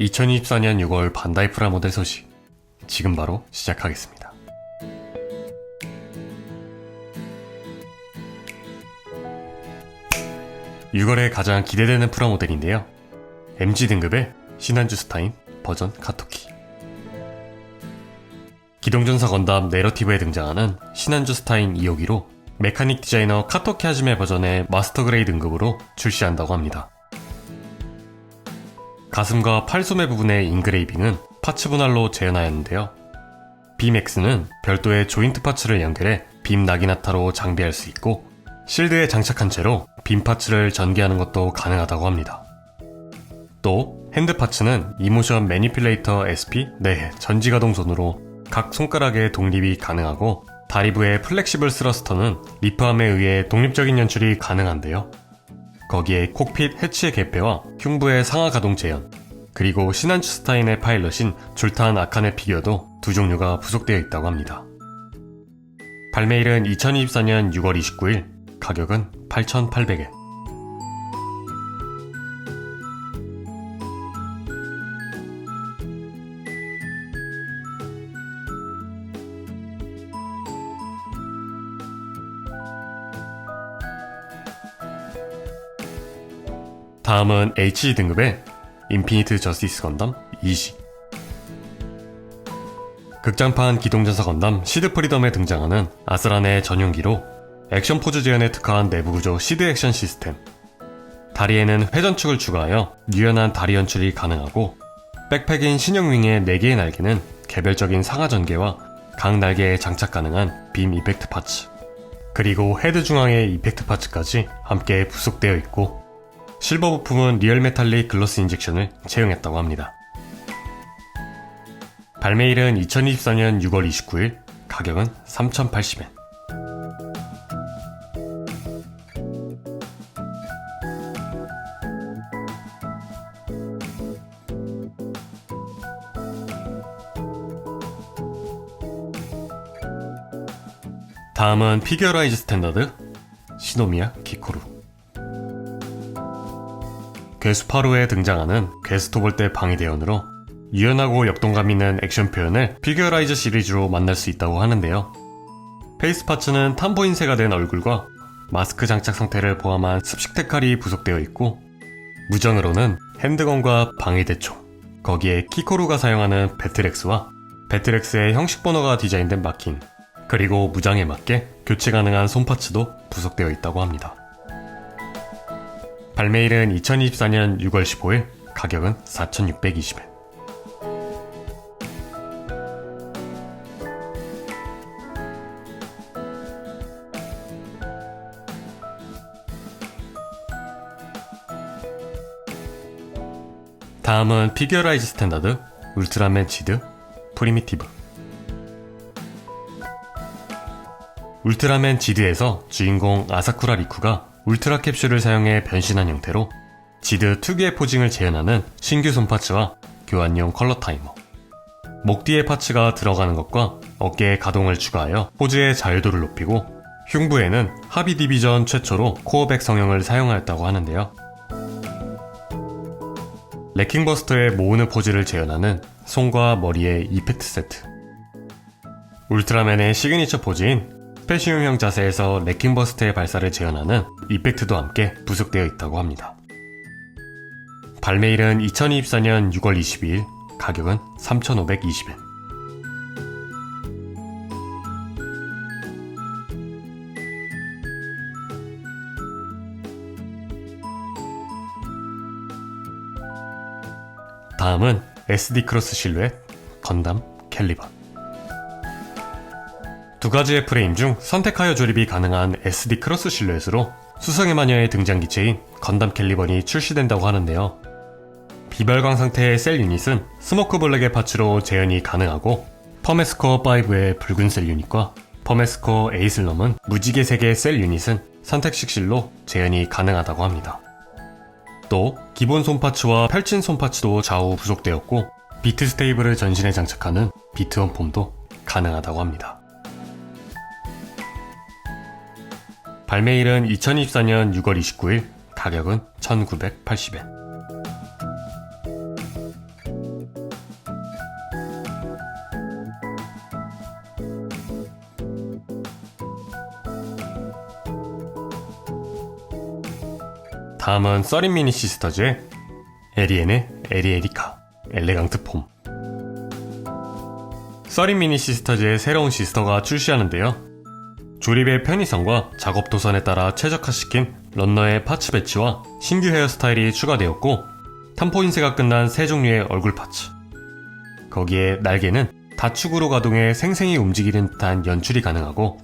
2024년 6월 반다이 프라 모델 소식. 지금 바로 시작하겠습니다. (6월에) 가장 기대되는 프라모델인데요 MG 등급의 신한주 스타인 버전 카토키 기동전사 건담 내러티브에 등장하는 신한주 스타인 2호기로 메카닉 디자이너 카토키 하즈메 버전의 마스터 그레이 등급으로 출시한다고 합니다. 가슴과 팔소매 부분의 인그레이빙은 파츠 분할로 재현하였는데요. 빔X는 별도의 조인트 파츠를 연결해 빔 나기나타로 장비할 수 있고 실드에 장착한 채로 빔 파츠를 전개하는 것도 가능하다고 합니다. 또 핸드 파츠는 이모션 매니필레이터 SP 내 전지가동 손으로 각 손가락의 독립이 가능하고 다리부의 플렉시블 스러스터는 리프함에 의해 독립적인 연출이 가능한데요. 거기에 콕핏 해치의 개폐와 흉부의 상하 가동 재현, 그리고 신한추 스타인의 파일럿인 줄탄 아칸의 피규어도 두 종류가 부속되어 있다고 합니다. 발매일은 2024년 6월 29일, 가격은 8,800엔. 다음은 HG 등급의 인피니트 저스티스 건담 20 극장판 기동전사 건담 시드 프리덤에 등장하는 아스란의 전용기로 액션 포즈 재현에 특화한 내부 구조 시드 액션 시스템. 다리에는 회전축을 추가하여 유연한 다리 연출이 가능하고 백팩인 신형 윙의 4개의 날개는 개별적인 상하 전개와 각 날개에 장착 가능한 빔 이펙트 파츠. 그리고 헤드 중앙의 이펙트 파츠까지 함께 부속되어 있고 실버 부품은 리얼 메탈릭 글러스 인젝션을 채용했다고 합니다. 발매일은 2024년 6월 29일, 가격은 3,080엔. 다음은 피규어라이즈 스탠다드 시노미야 기코루 괴수파로에 등장하는 괴스토볼 때 방위대원으로 유연하고 역동감 있는 액션 표현을 피규어라이즈 시리즈로 만날 수 있다고 하는데요. 페이스 파츠는 탐보인세가 된 얼굴과 마스크 장착 상태를 포함한 습식 데칼이 부속되어 있고 무전으로는 핸드건과 방위대총 거기에 키코루가 사용하는 배틀엑스와 배틀엑스의 형식 번호가 디자인된 마킹 그리고 무장에 맞게 교체 가능한 손파츠도 부속되어 있다고 합니다. 발매일은 2024년 6월 15일, 가격은 4,620엔. 다음은 피규어라이즈 스탠다드, 울트라맨 지드, 프리미티브. 울트라맨 지드에서 주인공 아사쿠라 리쿠가 울트라 캡슐을 사용해 변신한 형태로 지드 특유의 포징을 재현하는 신규 손파츠와 교환용 컬러 타이머 목 뒤에 파츠가 들어가는 것과 어깨에 가동을 추가하여 포즈의 자유도를 높이고 흉부에는 하비 디비전 최초로 코어백 성형을 사용하였다고 하는데요. 레킹버스터의 모으는 포즈를 재현하는 손과 머리의 이펙트 세트 울트라맨의 시그니처 포즈인 스페시움형 자세에서 레킹버스트의 발사를 재현하는 이펙트도 함께 부속되어 있다고 합니다. 발매일은 2024년 6월 22일, 가격은 3,520엔. 다음은 SD 크로스 실루엣 건담 캘리번. 두 가지의 프레임 중 선택하여 조립이 가능한 SD 크로스 실루엣으로 수성의 마녀의 등장 기체인 건담 캘리번이 출시된다고 하는데요. 비발광 상태의 셀 유닛은 스모크 블랙의 파츠로 재현이 가능하고 퍼메스코어 5의 붉은 셀 유닛과 퍼메스코어 에이슬럼은 무지개 색의 셀 유닛은 선택식 실로 재현이 가능하다고 합니다. 또 기본 손파츠와 펼친 손파츠도 좌우 부속되었고 비트 스테이블을 전신에 장착하는 비트 원 폼도 가능하다고 합니다. 발매일은 2024년 6월 29일, 가격은 1980엔. 다음은 써린 미니 시스터즈의 에리엔의 에리에리카 엘레강트 폼 써린 미니 시스터즈의 새로운 시스터가 출시하는데요. 조립의 편의성과 작업 도선에 따라 최적화시킨 런너의 파츠 배치와 신규 헤어스타일이 추가되었고 탐포 인쇄가 끝난 세 종류의 얼굴 파츠 거기에 날개는 다축으로 가동해 생생히 움직이는 듯한 연출이 가능하고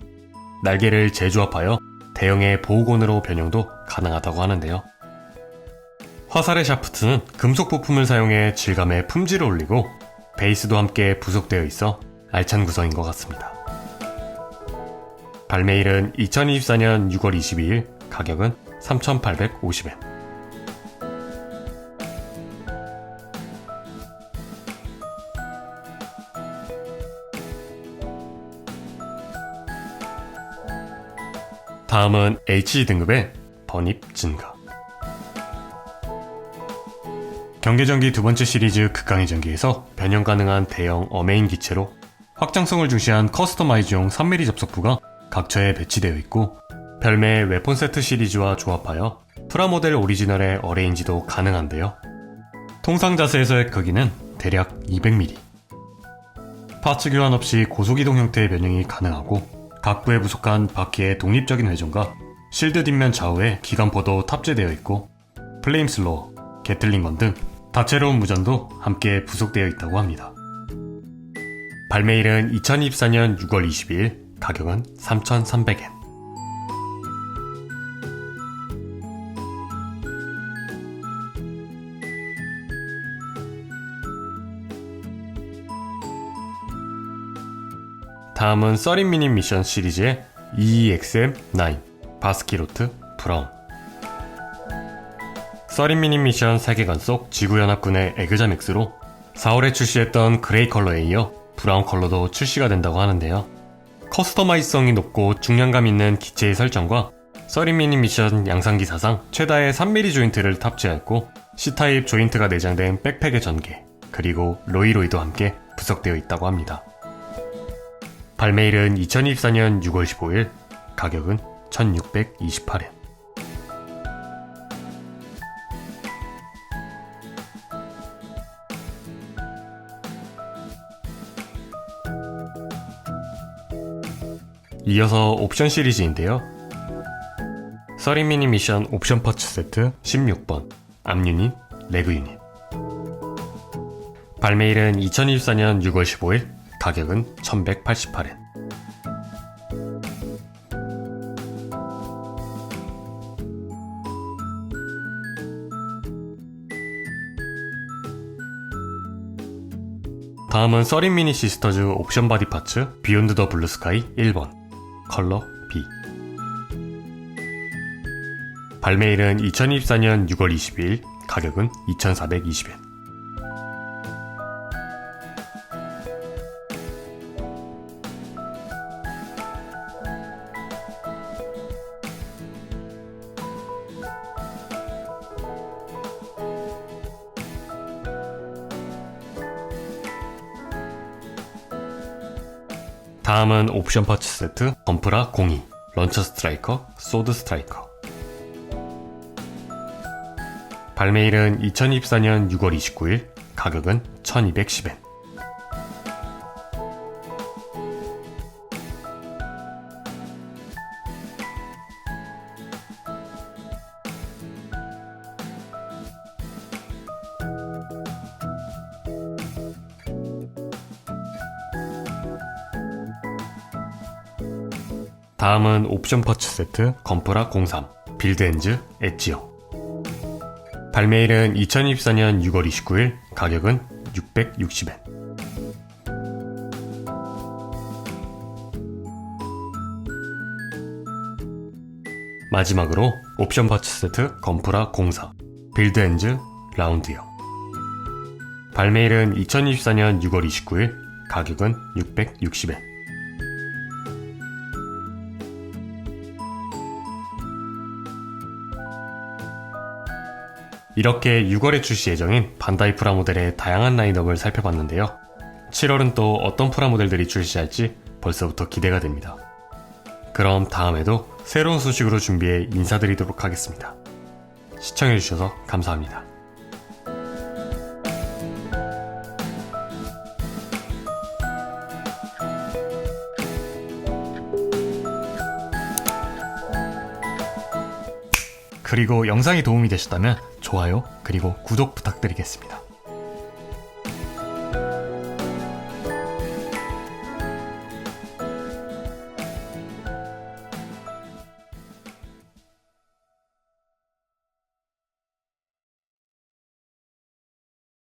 날개를 재조합하여 대형의 보호곤으로 변형도 가능하다고 하는데요. 화살의 샤프트는 금속 부품을 사용해 질감의 품질을 올리고 베이스도 함께 부속되어 있어 알찬 구성인 것 같습니다. 발매일은 2024년 6월 22일, 가격은 3,850엔. 다음은 HD 등급의 번입 증가. 경계전기 두 번째 시리즈 극강의 전기에서 변형 가능한 대형 어메인 기체로 확장성을 중시한 커스터마이즈용 3mm 접속부가 각처에 배치되어 있고 별매의 웨폰 세트 시리즈와 조합하여 프라모델 오리지널의 어레인지도 가능한데요. 통상 자세에서의 크기는 대략 200mm. 파츠 교환 없이 고속이동 형태의 변형이 가능하고 각부에 부속한 바퀴의 독립적인 회전과 실드 뒷면 좌우에 기관포도 탑재되어 있고 플레임 슬로어, 게틀링건 등 다채로운 무전도 함께 부속되어 있다고 합니다. 발매일은 2024년 6월 22일, 가격은 3,300엔. 다음은 써린 미니 미션 시리즈의 EXM9 바스키로트 브라운 써린 미니 미션 세계관 속 지구연합군의 에그자맥스로 4월에 출시했던 그레이 컬러에 이어 브라운 컬러도 출시가 된다고 하는데요. 커스터마이성이 높고 중량감 있는 기체의 설정과 써린 미니 미션 양상기 사상 최다의 3mm 조인트를 탑재했고 C타입 조인트가 내장된 백팩의 전개 그리고 로이로이도 함께 부속되어 있다고 합니다. 발매일은 2024년 6월 15일, 가격은 1628엔. 이어서 옵션 시리즈인데요. 써리 미니 미션 옵션 파츠 세트 16번 앞 유닛, 레그 유닛. 발매일은 2024년 6월 15일 가격은 1188엔. 다음은 써린 미니 시스터즈 옵션 바디 파츠 비욘드 더 블루 스카이 1번 컬러 B. 발매일은 2024년 6월 22일 가격은 2420엔 다음은 옵션 파츠 세트 범프라 02 런처 스트라이커 소드 스트라이커. 발매일은 2024년 6월 29일 가격은 1210엔 다음은 옵션 파츠 세트 건프라 03 빌드엔즈 엣지형 발매일은 2024년 6월 29일 가격은 660엔. 마지막으로 옵션 파츠 세트 건프라 04 빌드엔즈 라운드형 발매일은 2024년 6월 29일 가격은 660엔 이렇게 6월에 출시 예정인 반다이 프라 모델의 다양한 라인업을 살펴봤는데요. 7월은 또 어떤 프라 모델들이 출시할지 벌써부터 기대가 됩니다. 그럼 다음에도 새로운 소식으로 준비해 인사드리도록 하겠습니다. 시청해주셔서 감사합니다. 그리고 영상이 도움이 되셨다면 좋아요 그리고 구독 부탁드리겠습니다.